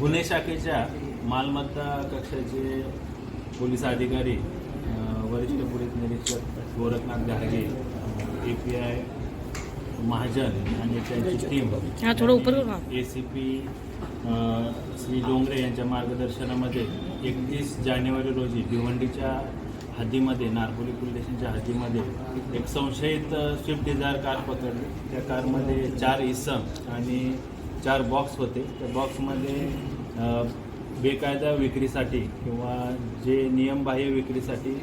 गुन्हे शाखेच्या मालमत्ता कक्षाचे पोलीस अधिकारी वरिष्ठ पोलीस निरीक्षक Gorakhnath Gadge A P I Mahajan आणि त्यांची team A C P Shri Dongre यांच्या मार्गदर्शनामध्ये एकतीस जानेवारी रोजी भिवंडीच्या हद्दीमध्ये नारपोली पोलीस स्टेशनच्या हद्दीमध्ये एक संशयित स्विफ्ट डिझायर कार पकडली. त्या कारमध्ये चार इसम आणि चार बॉक्स होते. त्या बॉक्समध्ये बेकायदा विक्रीसाठी किंवा जे नियमबाह्य विक्रीसाठी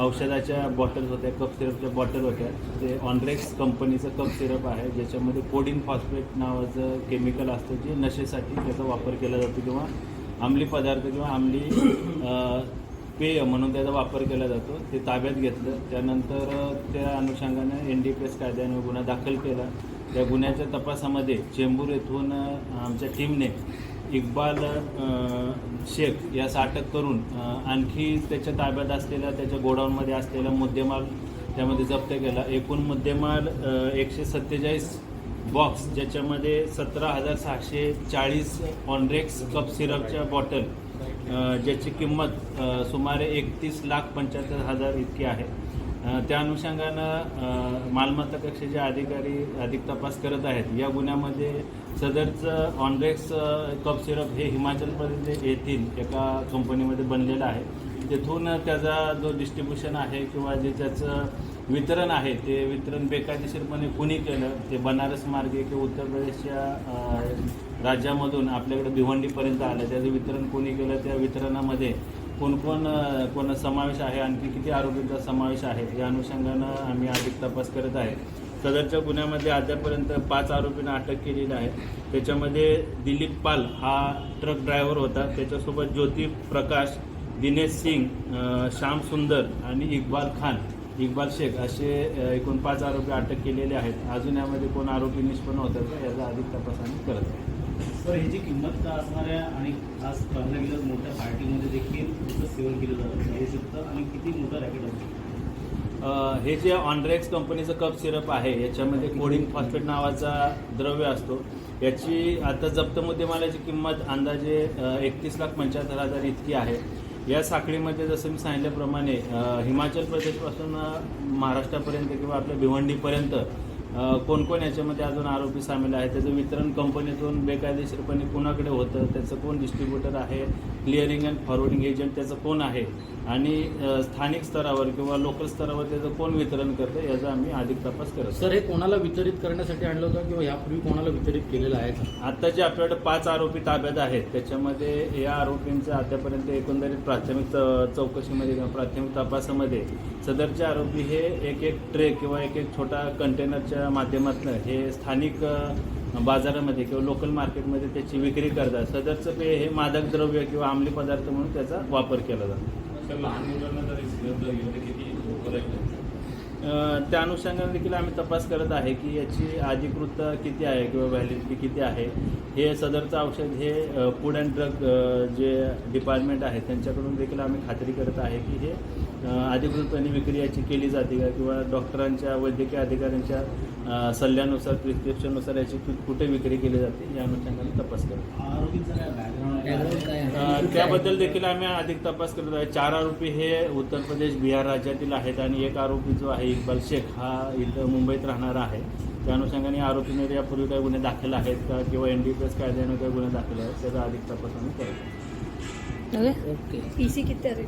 औषधाच्या बॉटल्स होत्या कप सिरपच्या बॉटल होत्या. ते ऑनरेक्स कंपनीचं कप सिरप आहे. ज्याच्यामध्ये कोडिन फॉस्फेट नावाचं केमिकल असतं जे नशेसाठी त्याचा वापर केला जातो किंवा आमली पदार्थ किंवा आमली पेय म्हणून त्याचा वापर केला जातो. ते ताब्यात घेतलं. त्यानंतर त्या अनुषंगाने एन डी पी एस कायद्याने गुन्हा दाखल केला. त्या गुन्ह्याच्या तपासामध्ये चेंबूर येथून आमच्या टीमने इक्बाल शेख यास अटक करून आणखी त्याच्या ताब्यात असलेला त्याच्या गोडाऊनमध्ये असलेला मुद्देमाल त्यामध्ये जप्त केला. एकूण मुद्देमाल एकशे सत्तेचाळीस बॉक्स ज्याच्यामध्ये सतरा हजार सहाशे चाळीस ऑनरेक्स कप सिरपच्या बॉटल ज्याची किंमत सुमारे एकतीस लाख पंच्याहत्तर हजार इतकी आहे. त्या अनुषंगानं मालमत्ता कक्षेचे अधिकारी अधिक तपास करत आहेत. या गुन्ह्यामध्ये सदरचं ऑनरेक्स कप सिरप हे हिमाचल प्रदेश येथील एका कंपनीमध्ये बनलेलं आहे. तेथून त्याचा जो डिस्ट्रीब्युशन आहे किंवा जे त्याचं वितरण आहे ते वितरण बेकायदेशीरपणे कुणी केलं? ते बनारस मार्गे किंवा उत्तर प्रदेशच्या राज्यामधून आपल्याकडे भिवंडीपर्यंत आलं. त्याचं वितरण कोणी केलं? त्या वितरणामध्ये कोण कोण कोण समावेश आहे? आणखी किती आरोपींचा समावेश आहे? या अनुषंगानं आम्ही अधिक तपास करत आहे. सदरच्या गुन्ह्यामध्ये आतापर्यंत पाच आरोपींना अटक केलेली आहे. त्याच्यामध्ये दिलीप पाल हा ट्रक ड्रायव्हर होता. त्याच्यासोबत ज्योती प्रकाश दिनेश सिंग श्याम सुंदर आणि इक्बाल खान इक्बाल शेख असे एकूण पाच आरोपी अटक केलेले आहेत. अजून यामध्ये कोण आरोपी निष्पन्न होतात का याचा अधिक तपास आम्ही करत आहे सर ह्याची किंमत का असणार आहे आणि खास गेलं मोठ्या पार्टीमध्ये देखील सेवन केलं जातं हे शकतं आणि किती मोठं रॅकेट असतं हे जे ऑनरेक्स कंपनीचं कप सिरप आहे याच्यामध्ये कोडिंग फॉस्फेट नावाचा द्रव्य असतो. याची आता जप्त मुद्देमालाची किंमत अंदाजे एकतीस लाख पंच्याहत्तर हजार इतकी आहे. या साखळीमध्ये जसं मी सांगितल्याप्रमाणे हिमाचल प्रदेशपासून महाराष्ट्रापर्यंत किंवा आपल्या भिवंडीपर्यंत कोण कोण याच्यामध्ये अजून आरोपी सामील आहेत? त्याचं वितरण कंपनीतून बेकायदेशीरपणे कुणाकडे होतं? त्याचं कोण डिस्ट्रीब्युटर आहे? क्लिअरिंग अँड फॉरवर्डिंग एजंट त्याचं कोण आहे? आणि स्थानिक स्तरावर किंवा लोकल स्तरावर त्याचं कोण वितरण करतं याचा आम्ही अधिक तपास करत. सर हे कोणाला वितरित करण्यासाठी आणलं होतं किंवा यापूर्वी कोणाला वितरित केलेलं आहे? का आता जे आपल्याकडे पाच आरोपी ताब्यात आहेत त्याच्यामध्ये या आरोपींचं आतापर्यंत एकंदरीत प्राथमिक चौकशीमध्ये किंवा प्राथमिक तपासामध्ये सदरचे आरोपी हे एक एक ट्रे किंवा एक एक छोटा कंटेनरच्या माध्यमातून हे स्थानिक बाजारामध्ये किंवा लोकल मार्केटमध्ये त्याची विक्री करतात. सदरचं पेय हे मादक द्रव्य किंवा अंमली पदार्थ म्हणून त्याचा वापर केला जातो. लहान मुलांना त्या अनुषंगाने देखील आम्ही तपास करत आहे की याची अधिकृत किती आहे किंवा व्हॅलिडिटी किती आहे. हे सदरचं औषध हे फूड अँड ड्रग जे डिपार्टमेंट आहे त्यांच्याकडून देखील आम्ही खात्री करत आहे की हे अधिकृतपणे विक्री याची केली जाते का किंवा डॉक्टरांच्या वैद्यकीय अधिकाऱ्यांच्या सल्ल्यानुसार प्रिस्क्रिप्शननुसार याची कुठे विक्री केली जाते या अनुषंगाने तपास करतो त्याबद्दल देखील आम्ही अधिक तपास करत आहे. चार आरोपी हे उत्तर प्रदेश बिहार राज्यातील आहेत आणि एक आरोपी जो आहे इक्बाल शेख हा इथं मुंबईत राहणारा आहे. त्या अनुषंगाने आरोपींवर यापूर्वी काही गुन्हे दाखल आहेत का किंवा एन डी पी एस कायद्यानं काही गुन्हे दाखल आहेत त्याचा अधिक तपास आम्ही करतो ओके? ओके. पीसी किती आहे